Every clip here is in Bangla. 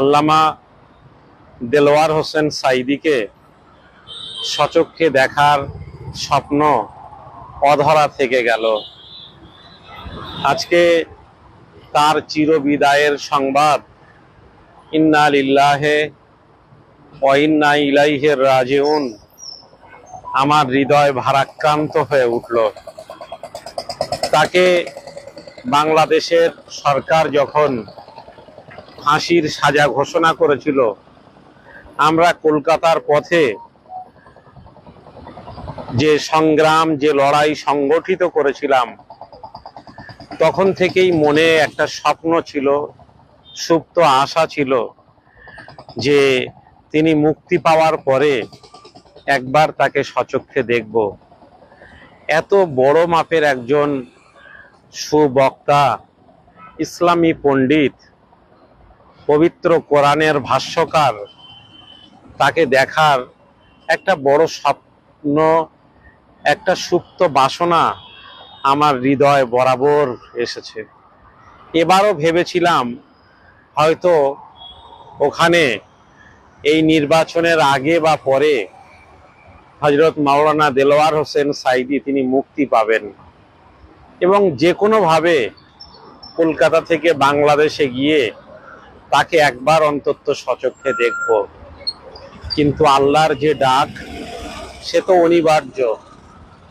আল্লামা দেলোয়ার হোসেন সাইদিকে সচক্ষে দেখার স্বপ্ন অধরা থেকে গেল। আজকে তার চিরবিদায়ের সংবাদ, ইন্না লিল্লাহে অইন্না ইলাইহের রাজেউন। আমার হৃদয় ভারাক্রান্ত হয়ে উঠল। তাকে বাংলাদেশের সরকার যখন ফাঁসির সাজা ঘোষণা করেছিল। আমরা কলকাতার পথে যে সংগ্রাম, যে লড়াই সংগঠিত করেছিলাম, তখন থেকেই মনে একটা স্বপ্ন ছিল, সুপ্ত আশা ছিল যে তিনি মুক্তি পাওয়ার পরে একবার তাকে সচক্ষে দেখব। এত বড় মাপের একজন সুবক্তা, ইসলামী পণ্ডিত পবিত্র কোরআনের ভাষ্যকার তাকে দেখার একটা বড় স্বপ্ন, একটা সুপ্ত বাসনা আমার হৃদয় বরাবর এসেছে। এবারও ভেবেছিলাম হয়তো ওখানে এই নির্বাচনের আগে বা পরে হজরত মাওলানা দেলোয়ার হোসেন সাইদি তিনি মুক্তি পাবেন এবং যে কোনোভাবে কলকাতা থেকে বাংলাদেশে গিয়ে তাকে একবার অন্তত সচক্ষে দেখব। কিন্তু আল্লাহর যে ডাক, সে তো অনিবার্য।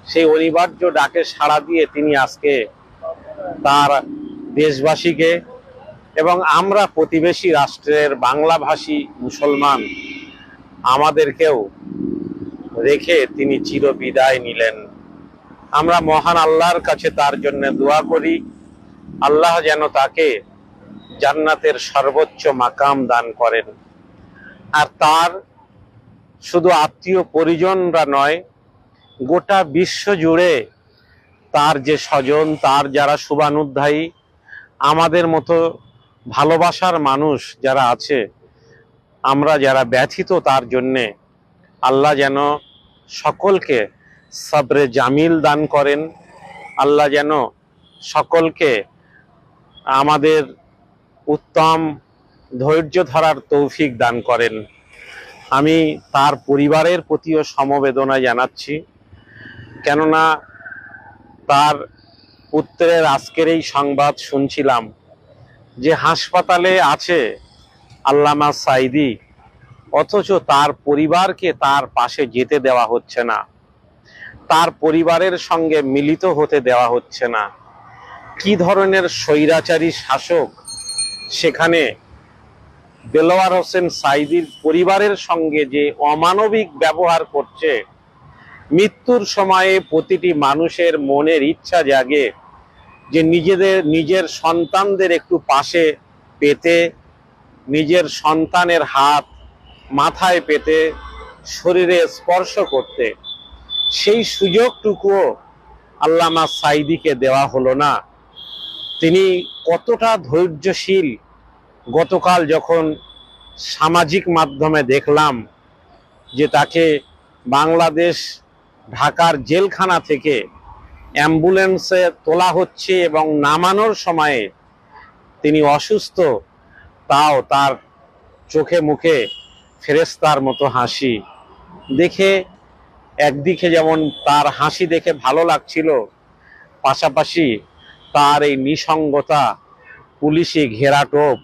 সেই অনিবার্য ডাকে সাড়া দিয়ে তিনি আজকে তার দেশবাসীকে এবং আমরা প্রতিবেশী রাষ্ট্রের বাংলাভাষী মুসলমান আমাদেরকেও রেখে তিনি চির বিদায় নিলেন। আমরা মহান আল্লাহর কাছে তার জন্য দোয়া করি। আল্লাহ যেন তাকে জান্নাতের সর্বোচ্চ মাকাম দান করেন। আর তার শুধু আত্মীয় পরিজনরা নয়, গোটা বিশ্ব জুড়ে তার যে স্বজন, তার যারা শুভানুধ্যায়ী, আমাদের মতো ভালোবাসার মানুষ যারা আছে, আমরা যারা ব্যথিত তার জন্যে আল্লাহ যেন সকলকে সাবরে জামিল দান করেন। আল্লাহ যেন সকলকে আমাদের উত্তম ধৈর্য ধরার তৌফিক দান করেন। আমি তার পরিবারের প্রতিও সমবেদনা জানাচ্ছি। কেননা তার পুত্রের আজকের এই সংবাদ শুনছিলাম যে হাসপাতালে আছে আল্লামা সাইদি, অথচ তার পরিবারকে তার পাশে যেতে দেওয়া হচ্ছে না। তার পরিবারের সঙ্গে মিলিত হতে দেওয়া হচ্ছে না। কি ধরনের স্বৈরাচারী শাসক সেখানে দেলোয়ার হোসেন সাইদির পরিবারের সঙ্গে যে অমানবিক ব্যবহার করছে, মৃত্যুর সময়ে প্রতিটি মানুষের মনের ইচ্ছা জাগে যে নিজেদের, নিজের সন্তানদের একটু পাশে পেতে, নিজের সন্তানের হাত মাথায় পেতে, শরীরে স্পর্শ করতে। সেই সুযোগটুকুও আল্লামা সাইদিকে দেওয়া হলো না। তিনি কতটা ধৈর্যশীল গতকাল যখন সামাজিক মাধ্যমে দেখলাম যে তাকে বাংলাদেশ ঢাকার জেলখানা থেকে অ্যাম্বুলেন্সে তোলা হচ্ছে এবং নামানোর সময়ে তিনি অসুস্থ, তাও তার চোখে মুখে ফেরেস্তার মতো হাসি। দেখে একদিকে যেমন তার হাসি দেখে ভালো লাগছিল, পাশাপাশি তার এই নিসঙ্গতা, পুলিশি ঘেরাটোপ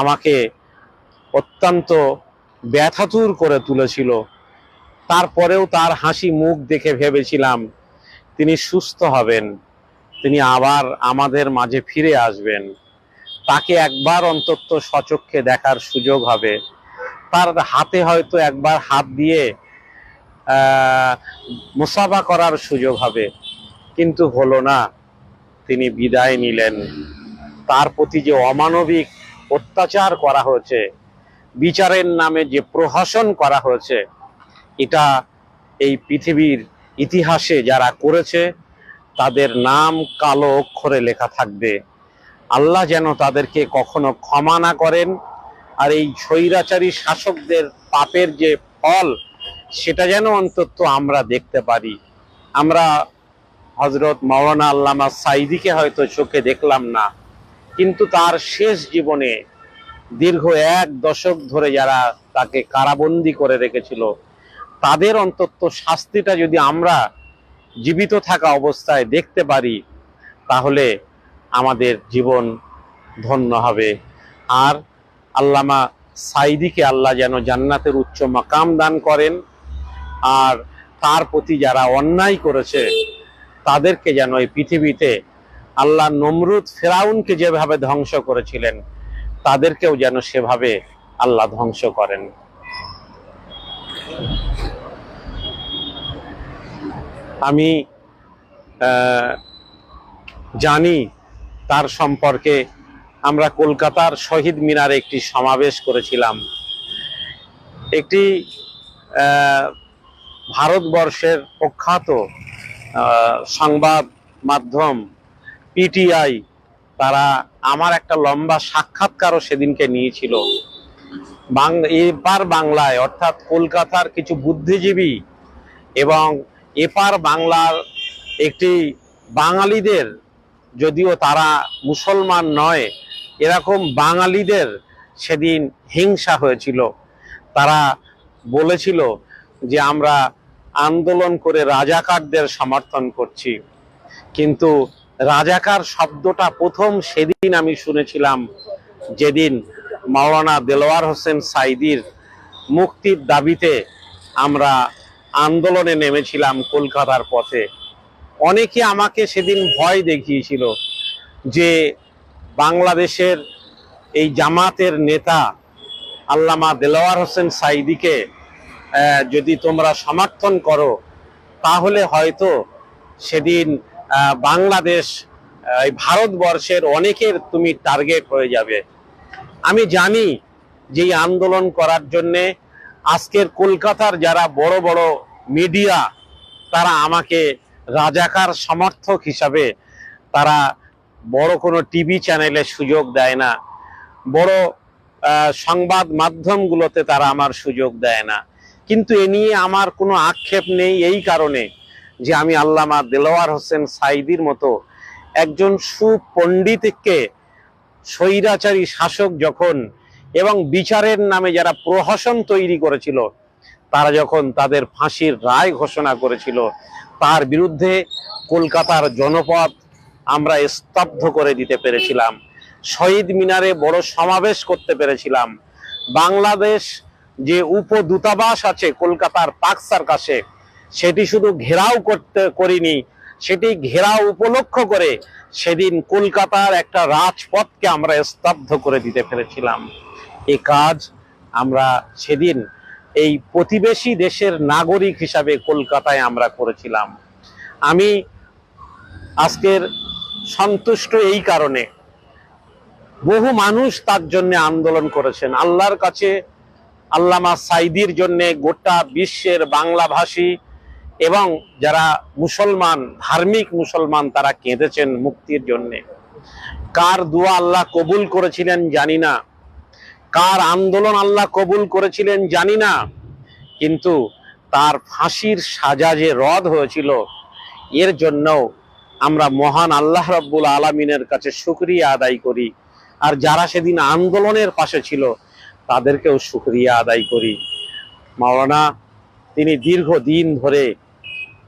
আমাকে অত্যন্ত ব্যথাতুর করে তুলেছিল। তারপরেও তার হাসি মুখ দেখে ভেবেছিলাম, তিনি সুস্থ হবেন, তিনি আবার আমাদের মাঝে ফিরে আসবেন। তাকে একবার অন্তত সচক্ষে দেখার সুযোগ হবে। তার হাতে হয়তো একবার হাত দিয়ে মুসাফা করার সুযোগ হবে, কিন্তু হলো না। তিনি বিদায় নিলেন। তার প্রতি যে অমানবিক অত্যাচার করা হয়েছে। বিচারের নামে যে প্রহসন করা হয়েছে, এটা এই পৃথিবীর ইতিহাসে যারা করেছে, তাদের নাম কালো অক্ষরে লেখা থাকবে। আল্লাহ যেন তাদেরকে কখনো ক্ষমা না করেন, আর এই স্বৈরাচারী শাসকদের পাপের যে ফল, সেটা যেন অন্তত আমরা দেখতে পারি। আমরা হজরত মাওলানা আল্লামা সাইদিকে হয়তো চোখে দেখলাম না। কিন্তু তার শেষ জীবনে দীর্ঘ এক দশক ধরে যারা তাকে কারাবন্দি করে রেখেছিল, তাদের অন্তত শাস্তিটা যদি আমরা জীবিত থাকা অবস্থায় দেখতে পারি, তাহলে আমাদের জীবন ধন্য হবে। আর আল্লামা সাইদিকে আল্লাহ যেন জান্নাতের উচ্চ মাকাম দান করেন, আর তার প্রতি যারা অন্যায় করেছে, তাদেরকে যেন এই পৃথিবীতে আল্লাহ নমরুদ ফেরাউনকে যেভাবে ধ্বংস করেছিলেন, তাদেরকেও যেন সেভাবে আল্লাহ ধ্বংস করেন। আমি জানি তার সম্পর্কে আমরা কলকাতার শহীদ মিনারে একটি সমাবেশ করেছিলাম। একটি ভারতবর্ষের প্রখ্যাত সংবাদ মাধ্যম পিটিআই তারা আমার একটা লম্বা সাক্ষাৎকারও সেদিনকে নিয়েছিল। এপার বাংলায়, অর্থাৎ কলকাতার কিছু বুদ্ধিজীবী এবং এপার বাংলার একটি বাঙালিদের, যদিও তারা মুসলমান নয়, এরকম বাঙালিদের সেদিন হিংসা হয়েছিল। তারা বলেছিল যে আমরা আন্দোলন করে রাজাকারদের সমর্থন করছি। কিন্তু রাজাকার শব্দটা প্রথম সেদিন আমি শুনেছিলাম, যেদিন মাওলানা দেলোয়ার হোসেন সাইদির মুক্তির দাবিতে আমরা আন্দোলনে নেমেছিলাম কলকাতার পথে। অনেকে আমাকে সেদিন ভয় দেখিয়েছিল যে বাংলাদেশের এই জামাতের নেতা আল্লামা দেলোয়ার হোসেন সাইদিকে যদি তোমরা সমর্থন করো, তাহলে হয়তো সেদিন বাংলাদেশ এই ভারতবর্ষের অনেকের তুমি টার্গেট হয়ে যাবে। আমি জানি যে আন্দোলন করার জন্যে আজকের কলকাতার যারা বড় বড় মিডিয়া তারা আমাকে রাজাকার সমর্থক হিসাবে তারা বড় কোনো টিভি চ্যানেলে সুযোগ দেয় না। বড় সংবাদ মাধ্যমগুলোতে তারা আমার সুযোগ দেয় না। কিন্তু এ নিয়ে আমার কোনো আক্ষেপ নেই এই কারণে। যে আমি আল্লামা দেলোয়ার হোসেন সাইদির মতো একজন সুপণ্ডিতকে স্বৈরাচারী শাসক যখন এবং বিচারের নামে যারা প্রহসন তৈরি করেছিল, তারা যখন তাদের ফাঁসির রায় ঘোষণা করেছিল, তার বিরুদ্ধে কলকাতার জনপদ আমরা স্তব্ধ করে দিতে পেরেছিলাম। শহীদ মিনারে বড় সমাবেশ করতে পেরেছিলাম। বাংলাদেশ যে উপদূতাবাস আছে কলকাতার পাকসার কাছে সেটি শুধু ঘেরাও করতে করিনি, সেটি ঘেরাও উপলক্ষ করে সেদিন কলকাতার একটা রাজপথকে আমরা স্তব্ধ করে দিতে পেরেছিলাম। এ কাজ আমরা সেদিন এই প্রতিবেশী দেশের নাগরিক হিসাবে কলকাতায় আমরা করেছিলাম। আমি আজকের সন্তুষ্ট এই কারণে, বহু মানুষ তার জন্য আন্দোলন করেছেন। আল্লাহর কাছে আল্লামা সাইদির জন্য গোটা বিশ্বের বাংলাভাষী এবং যারা মুসলমান, ধার্মিক মুসলমান, তারা কেঁদেছেন মুক্তির জন্য। কার দোয়া আল্লাহ কবুল করেছিলেন জানি না। কার আন্দোলন আল্লাহ কবুল করেছিলেন জানি না। কিন্তু তার ফাঁসির সাজা যে রদ হয়েছিল, এর জন্যও আমরা মহান আল্লাহ রব্বুল আলমিনের কাছে শুক্রিয়া আদায় করি। আর যারা সেদিন আন্দোলনের পাশে ছিল, তাদেরকেও শুক্রিয়া আদায় করি। মাওলানা, তিনি দীর্ঘ দিন ধরে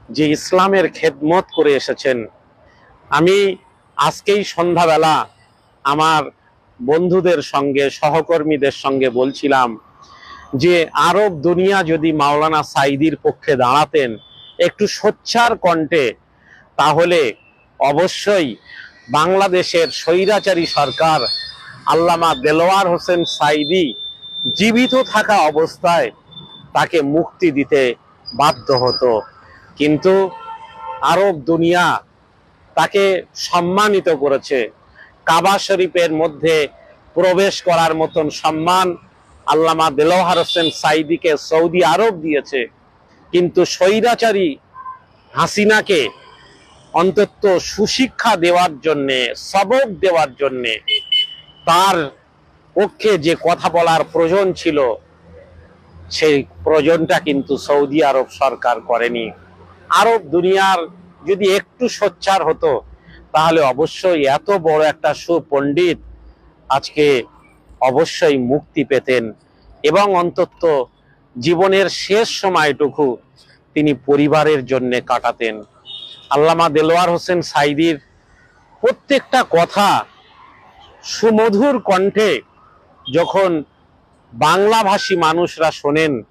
যে ইসলামের খেদমত করে এসেছেন। আমি আজকেই সন্ধ্যাবেলা আমার বন্ধুদের সঙ্গে, সহকর্মীদের সঙ্গে বলছিলাম যে, আরব দুনিয়া যদি মাওলানা সাইদির পক্ষে দাঁড়াতেন একটু সোচ্চার কণ্ঠে, তাহলে অবশ্যই বাংলাদেশের স্বৈরাচারী সরকার আল্লামা দেলোয়ার হোসেন সাইদি জীবিত থাকা অবস্থায় তাকে মুক্তি দিতে বাধ্য হতো। কিন্তু আরব দুনিয়া তাকে সম্মানিত করেছে। কাবা শরীফের মধ্যে প্রবেশ করার মতন সম্মান আল্লামা দেলোয়ার হোসেন সাইদিকে সৌদি আরব দিয়েছে। কিন্তু স্বৈরাচারী হাসিনাকে অন্তত সুশিক্ষা দেওয়ার জন্যে, সবক দেওয়ার জন্যে তার পক্ষে যে কথা বলার প্রয়োজন ছিল, সেই প্রয়োজনটা কিন্তু সৌদি আরব সরকার করেনি। আরব দুনিয়ার যদি একটু সোচ্চার হতো, তাহলে অবশ্যই এত বড় একটা সুপণ্ডিত আজকে অবশ্যই মুক্তি পেতেন এবং অন্তত জীবনের শেষ সময়টুকু তিনি পরিবারের জন্য কাটাতেন। আল্লামা দেলোয়ার হোসেন সাইদির প্রত্যেকটা কথা সুমধুর কণ্ঠে যখন বাংলাভাষী মানুষরা শোনেন,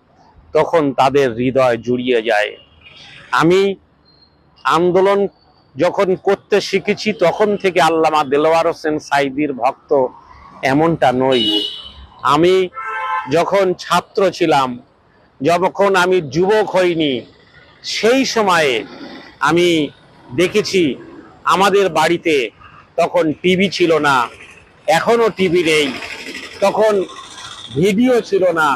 তখন তাদের হৃদয় জুড়িয়ে যায়। আমি আন্দোলন যখন করতে শিখেছি, তখন থেকে আল্লামা দেলোয়ার হোসেন সাইদির ভক্ত এমনটা নই। আমি যখন ছাত্র ছিলাম, যখন আমি যুবক হইনি, সেই সময়ে আমি দেখেছি আমাদের বাড়িতে তখন টিভি ছিল না এখনও টিভি নেই। তখন ভিডিও ছিল না,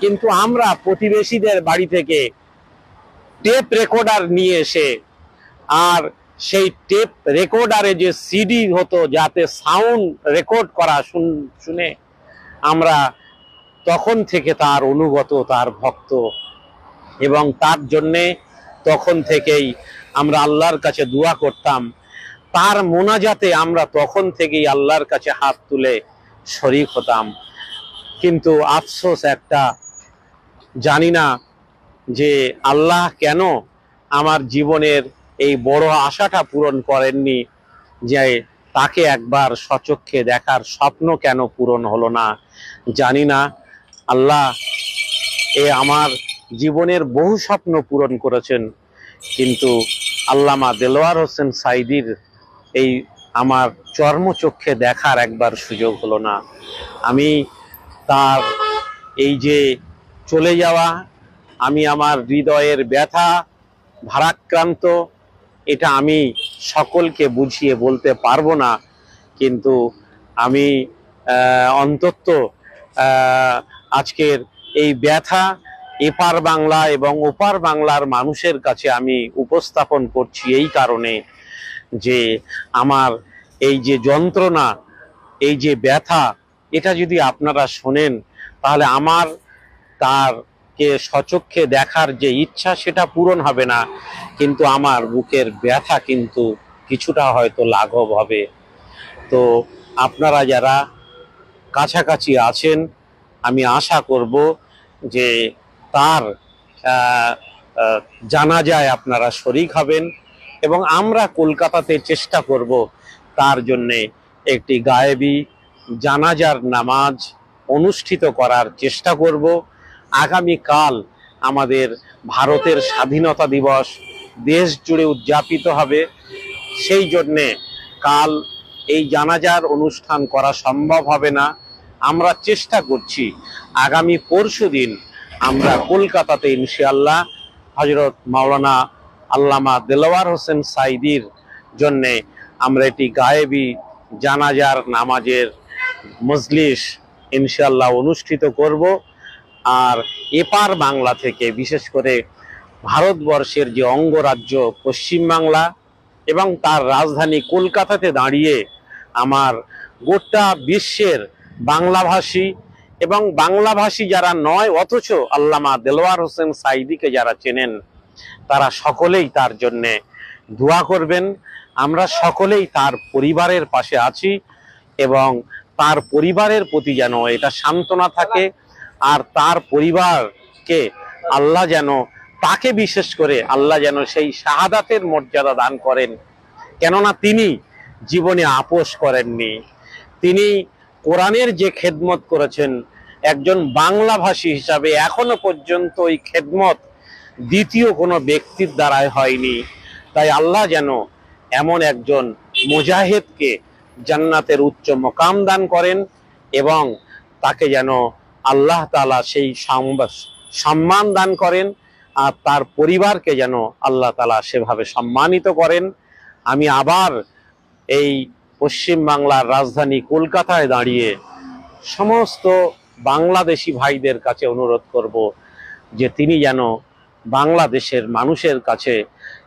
কিন্তু আমরা প্রতিবেশীদের বাড়ি থেকে টেপ রেকর্ডার নিয়ে এসে, আর সেই টেপ রেকর্ডারে যে সিডি হতো যাতে সাউন্ড রেকর্ড করা শুন- আমরা তখন থেকে তার অনুগত, তার ভক্ত এবং তার জন্যে তখন থেকেই আমরা আল্লাহর কাছে দোয়া করতাম। তার মোনাজাতে আমরা তখন থেকেই আল্লাহর কাছে হাত তুলে শরিক হতাম। কিন্তু আফসোস একটা, জানি না যে আল্লাহ কেন আমার জীবনের এই বড় আশাটা পূরণ করেননি, যে তাকে একবার সচক্ষে দেখার স্বপ্ন কেন পূরণ হলো না, জানি না। আল্লাহ এ আমার জীবনের বহু স্বপ্ন পূরণ করেছেন, কিন্তু আল্লামা দেলোয়ার হোসেন সাইদির এই আমার চর্মচক্ষে দেখার একবার সুযোগ হলো না। আমি তার এই যে চলে যাওয়া আমি আমার হৃদয়ের ব্যথা ভারাক্রান্ত, এটা আমি সকলকে বুঝিয়ে বলতে পারব না, কিন্তু আমি অন্তত আজকের এই ব্যথা এপার বাংলা এবং ওপার বাংলার মানুষের কাছে আমি উপস্থাপন করছি এই কারণে যে আমার এই যে যন্ত্রণা, এই যে ব্যথা, এটা যদি আপনারা শোনেন, তাহলে আমার তারকে সচক্ষে দেখার যে ইচ্ছা সেটা পূরণ হবে না। কিন্তু আমার বুকের ব্যথা কিন্তু কিছুটা হয়তো লাঘব হবে। তো আপনারা যারা কাছাকাছি আছেন, আমি আশা করব যে তার জানা যায় আপনারা শরিক হবেন এবং আমরা কলকাতাতে চেষ্টা করব তার জন্যে একটি গায়েবী জানাজার নামাজ অনুষ্ঠিত করার চেষ্টা করব। আগামীকাল আমাদের ভারতের স্বাধীনতা দিবস দেশ জুড়ে উদযাপিত হবে। সেই জন্যে কাল এই জানাজার অনুষ্ঠান করা সম্ভব হবে না। আমরা চেষ্টা করছি, আগামী পরশু দিন আমরা কলকাতাতে ইনশাআল্লাহ হজরত মাওলানা আল্লামা দেলোয়ার হোসেন সাইদির জন্যে আমরা এটি গায়েবী জানাজার নামাজের মজলিস ইনশাল্লাহ অনুষ্ঠিত করব। আর এপার বাংলা থেকে, বিশেষ করে ভারতবর্ষের যে অঙ্গরাজ্য পশ্চিমবাংলা এবং তার রাজধানী কলকাতাতে দাঁড়িয়ে আমার গোটা বিশ্বের বাংলাভাষী এবং বাংলাভাষী যারা নয়, অথচ আল্লামা দেলোয়ার হোসেন সাইদিকে যারা চেনেন, তারা সকলেই তার জন্যে দোয়া করবেন। আমরা সকলেই তার পরিবারের পাশে আছি এবং তার পরিবারের প্রতি যেন এটা সান্ত্বনা থাকে। আর তার পরিবারকে আল্লাহ যেন, তাকে বিশেষ করে আল্লাহ যেন সেই শাহাদাতের মর্যাদা দান করেন। কেননা তিনি জীবনে আপোষ করেননি। তিনি কোরআনের যে খেদমত করেছেন, একজন বাংলাভাষী হিসাবে এখনও পর্যন্ত ওই খেদমত দ্বিতীয় কোনো ব্যক্তির দ্বারাই হয়নি। তাই আল্লাহ যেন এমন একজন মুজাহিদকে জান্নাতের উচ্চ মকাম দান করেন এবং তাকে যেন আল্লাহ তালা সেই সম্মান দান করেন আর তার পরিবারকে যেন আল্লাহ তালা সেভাবে সম্মানিত করেন। আমি আবার এই পশ্চিম বাংলার রাজধানী কলকাতায় দাঁড়িয়ে সমস্ত বাংলাদেশি ভাইদের কাছে অনুরোধ করব যে তিনি যেন বাংলাদেশের মানুষের কাছে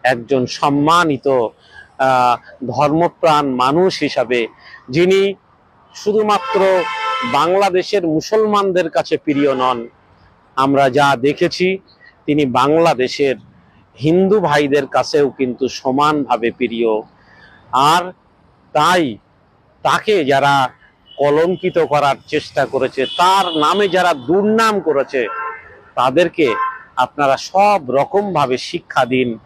একজন সম্মানিত ধর্মপ্রাণ মানুষ হিসাবে যিনি শুধুমাত্র বাংলাদেশের মুসলমানদের কাছে প্রিয় নন। আমরা যা দেখেছি, তিনি বাংলাদেশের হিন্দু ভাইদের কাছেও কিন্তু সমানভাবে প্রিয়। আর তাই তাকে যারা কলঙ্কিত করার চেষ্টা করেছে, তার নামে যারা দুর্নাম করেছে, তাদেরকে আপনারা সব রকম ভাবে শিক্ষা দিন।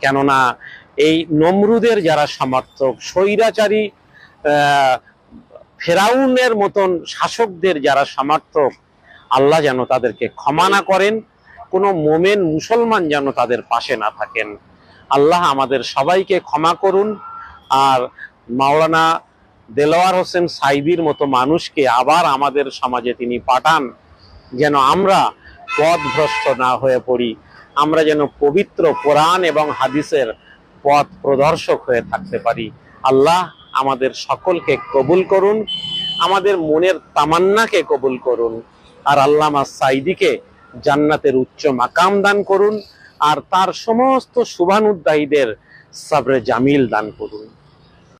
কেননা এই নমরুদের যারা সমর্থক, স্বৈরাচারী ফেরাউনের মতন শাসকদের যারা সমর্থক, আল্লাহ যেন তাদেরকে ক্ষমা না করেন, কোনো মোমেন মুসলমান যেন তাদের পাশে না থাকেন। আল্লাহ আমাদের সবাইকে ক্ষমা করুন, আর মাওলানা দেলোয়ার হোসেন সাইদির মতো মানুষকে আবার আমাদের সমাজে তিনি পাঠান, যেন আমরা পথভ্রষ্ট না হয়ে পড়ি। আমরা যেন পবিত্র কোরআন এবং হাদিসের পথ প্রদর্শক হয়ে থাকতে পারি। আল্লাহ আমাদের সকলকে কবুল করুন, আমাদের মনের তামান্নাকে কবুল করুন, আর আল্লামা সাইদিকে জান্নাতের উচ্চ মাকাম দান করুন, আর তার সমস্ত শুভানুদ্দায়ীদের সাবরে জামিল দান করুন।